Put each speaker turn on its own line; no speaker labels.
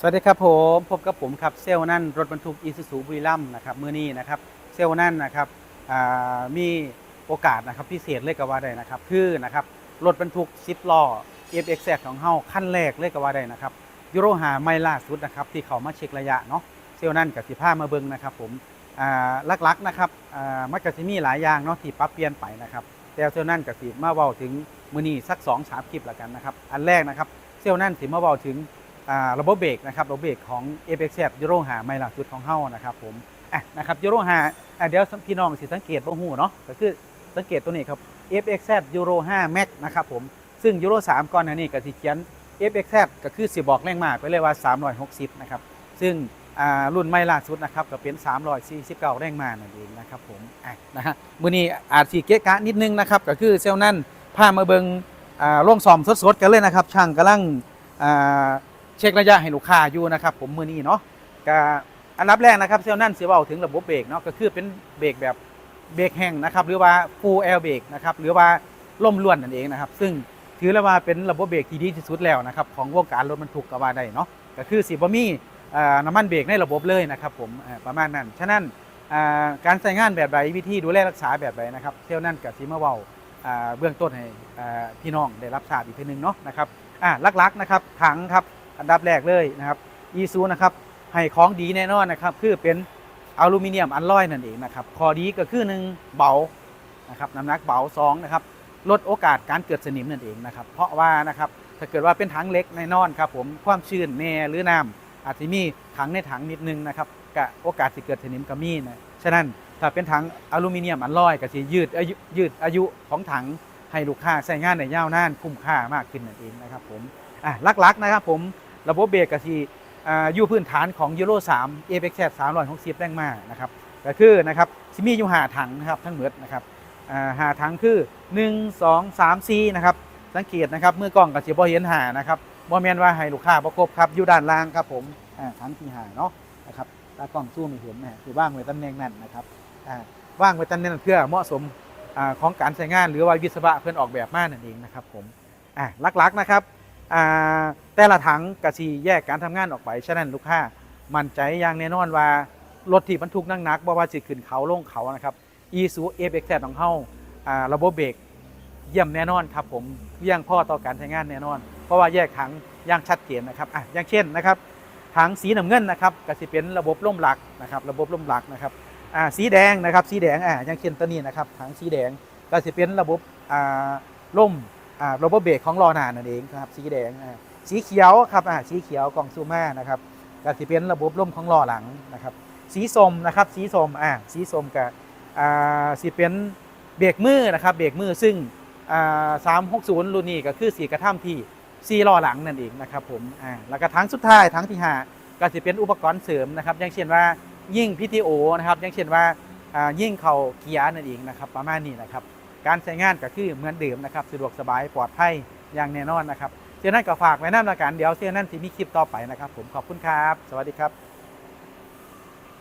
สวัสดีครับผมพบกับผมครับเซลนั่นรถบรรทุกอีซูซูบุรีรัมนะครับมือนี้นะครับเซลนั่นนะครับมีโอกาสนะครับพิเศษเลยก็ว่าได้นะครับคือนะครับรถบรรทุก10ล้อ FX ของเฮาขั้นแรกเลยก็ว่าได้นะครับยูโรหาไม่ล่าสุดนะครับที่เขามาเช็คระยะเนาะเซลนั่นกับสิผ้ามาเบิงนะครับผมอ่าลักๆนะครับมันก็จะมีหลายอย่างเนาะที่ปรับเปลี่ยนไปนะครับแต่เซลนั่นกับสิมาเว้าถึงมือนี้สัก2อสามคลิปละกันนะครับอันแรกนะครับเซลนั่นสิมาเว้าถึง ระบบเบรกนะครับระบบเบรกของ a p e x ยูโรหาไม่ล่าสุดของเฮานะครับผมอะนะครับยูโรหาอะเดี๋ยวพี่น้องสิสังเกตบ่ฮู้เนาะก็คือสังเกตตัวนี้ครับ f x z Euro 5 Max นะครับผมซึ่ง Euro 3ก่อนหน้านี้ก็สิเขียน f x z ก็คือสิบอกแรงมากไปเลยว่า 360 นะครับ ซึ่งอ่ารุ่นไม่ล่าสุดนะครับก็เป็น 349 แรงม้านั่นเองนะครับผมอะนะฮะมื้อนี้อาจสิเกะกะนิดนึงนะครับก็คือเซลนั่นพามาเบิงอ่าโรงซอมสดๆกันเลยนะครับ ช่างกำลังอ่า เช็คระยะให้ลูกค้าอยู่นะครับผมมือนี้เนาะก็อันดับแรกนะครับเซลนั่นเสียเบาถึงระบบเบรกเนาะก็คือเป็นเบรกแบบเบรกแห้งนะครับหรือว่า full air brake นะครับหรือว่าล่มล้วนนั่นเองนะครับ ซึ่งถือแล้วว่าเป็นระบบเบรกที่ดีที่สุดแล้วนะครับของวงการรถบรรทุกก็ว่าได้เนาะก็คือสิบ่มีอ่าน้ำมันเบรกในระบบเลยนะครับผมประมาณนั้น ฉะนั้นการใช้งานแบบใดวิธีดูแลรักษาแบบใดนะครับเซลนั่นกับสีมาเบาเบื้องต้นให้พี่น้องได้รับทราบอีกทีหนึงเนาะนะครับอ่าลักๆนะครับถังครับ อันดับแรกเลยนะครับอีซูนะครับให้ของดีแน่นอนนะครับคือเป็นอลูมิเนียมอัลลอยนั่นเองนะครับข้อดีก็คือหนึ่งเบานะครับน้ำหนักเบาสองนะครับลดโอกาสการเกิดสนิมนั่นเองนะครับเพราะว่านะครับถ้าเกิดว่าเป็นถังเล็กแน่นอนครับผมความชื้นแน่หรือน้ำอาจจะมีถังในถังนิดนึงนะครับกะโอกาสที่เกิดสนิมก็มีนะฉะนั้นถ้าเป็นถังอลูมิเนียมอัลลอยก็จะยืดอายุยืดอายุของถังให้ลูกค้าใช้งานในยาวนานคุ้มค่ามากขึ้นนั่นเองนะครับผมอะลักๆนะครับผม ระบบเบรกก็ที่อยู่พื้นฐานของยูโร3 a p e x 360แรงมานะครับก็คือนะครับสิมีอยู่หาถังนะครับทั้งหมดนะครับหาถังคือ 1 2 3 4นะครับสังเกตนะครับเมื่อกล้องก็สิบ่เห็นหานะครับบ่แมนว่าให้ลูกค้าบ่ครบครับอยู่ด้านล่างครับผมถังที่หาเนาะนะครับตากล้องซูมไม่เห็นนะคือว่างไว้ตำแหน่งนั้นนะครับว่างไว้ตำแหน่งเพื่อเหมาะสมอของการใช้งานหรือว่าวิศวะเพื่อนออกแบบมานั่นเองนะครับผมอ่าลักๆนะครับ แต่ละถังกะสีแยกการทำงานออกไป ฉะนั้นลูกค้ามั่นใจอย่างแน่นอนว่ารถที่บรรทุกนักๆบ่ว่าสิขึ้นเขาลงเขานะครับ e s u f x ของเฮาอ่าระบบเบรกเยี่ยมแน่นอนครับผมเยี่ยงพ่อต่อการใช้งานแน่นอน เพราะว่าแยกถังอย่างชัดเจนนะครับอะอย่างเช่นนะครับถังสีน้ำเงินนะครับก็สิเป็นระบบล่มหลักนะครับระบบล่มหลักนะครับอ่าสีแดงนะครับสีแดงอ่าอย่างเช่นตัวนี้นะครับถังสีแดงก็สิเป็นระบบอ่าล่มอ่าระบบเบรกของล้อหน้านั่นเองครับสีแดงอ่า สีเขียวครับอ่าสีเขียวกล่องซูมานะครับก็จะเป็นระบบร่มของล้อหลังนะครับ สีส้มนะครับ สีส้มอ่าสีส้มกับอ่าสีเป็นเบรกมือนะครับเบรกมือซึ่งอ่า360รุ่นนี้ก็คือสีกระท่ำที่สีล้อหลังนั่นเองนะครับผมอ่าแล้วก็ทั้งสุดท้ายทั้งที่ห้าก็จะเป็นอุปกรณ์เสริมนะครับ อย่างเช่นว่ายิ่ง PTO นะครับอย่างเช่นว่าอ่ายิ่งเข่าเกียร์นั่นเองนะครับประมาณนี้นะครับ การใช้งานก็คือเหมือนเดิมนะครับ สะดวกสบายปลอดภัยอย่างแน่นอนนะครับ เช่นนั้นก็ฝากไว้น้ำละกันเดี๋ยวเช่นนั้นสี่มีคลิปต่อไปนะครับ ผมขอบคุณครับ สวัสดีครับ